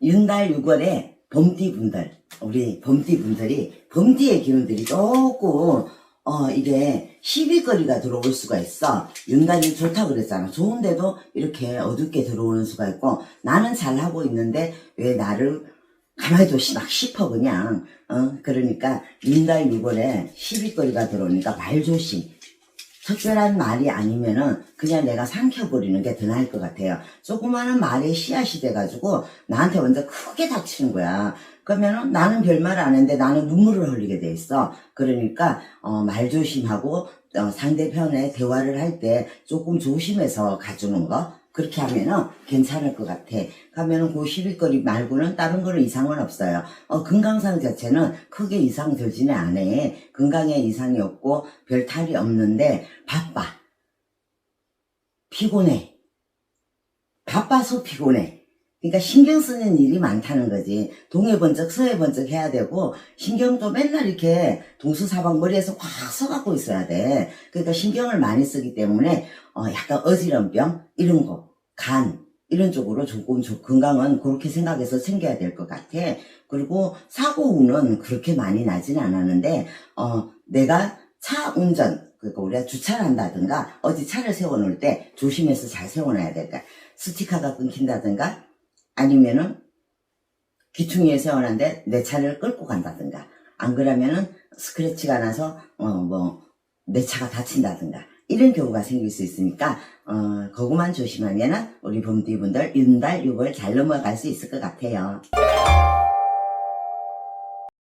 윤달 6월에 범띠 분들, 우리 범띠 분들이, 범띠의 기운들이 조금, 어, 이게 시비거리가 들어올 수가 있어. 윤달이 좋다 그랬잖아. 좋은데도 이렇게 어둡게 들어오는 수가 있고, 나는 잘하고 있는데 왜 나를 가만히 둬, 막 싶어, 그냥. 어, 그러니까, 윤달 6월에 시비거리가 들어오니까 말 조심. 특별한 말이 아니면은 그냥 내가 삼켜버리는 게 더 나을 것 같아요. 조그마한 말에 씨앗이 돼가지고 나한테 먼저 크게 닥치는 거야. 그러면은 나는 별말 안 했는데 나는 눈물을 흘리게 돼 있어. 그러니까 어, 말 조심하고 어, 상대편의 대화를 할 때 조금 조심해서 가주는 거 그렇게 하면은 괜찮을 것 같아. 그러면은 그 시비거리 말고는 다른 거는 이상은 없어요. 어, 건강상 자체는 크게 이상 들지는 않아. 건강에 이상이 없고 별 탈이 없는데 바빠. 피곤해. 바빠서 피곤해. 그러니까 신경 쓰는 일이 많다는 거지. 동해 번쩍 서해 번쩍 해야 되고 신경도 맨날 이렇게 동서사방 머리에서 확 서갖고 있어야 돼. 그러니까 신경을 많이 쓰기 때문에 어, 약간 어지럼병 이런 거, 간 이런 쪽으로 조금 조- 건강은 그렇게 생각해서 챙겨야 될 것 같아. 그리고 사고운은 그렇게 많이 나지는 않았는데 어, 내가 차 운전 그러니까 우리가 주차를 한다든가 어디 차를 세워놓을 때 조심해서 잘 세워놔야 될까. 스티커가 끊긴다든가 아니면은 기퉁이에 세워놨는데 내 차를 끌고 간다든가 안 그러면은 스크래치가 나서 어 뭐 내 차가 다친다든가 이런 경우가 생길 수 있으니까 어 그것만 조심하면은 우리 봄띠분들 윤달 6월 잘 넘어갈 수 있을 것 같아요.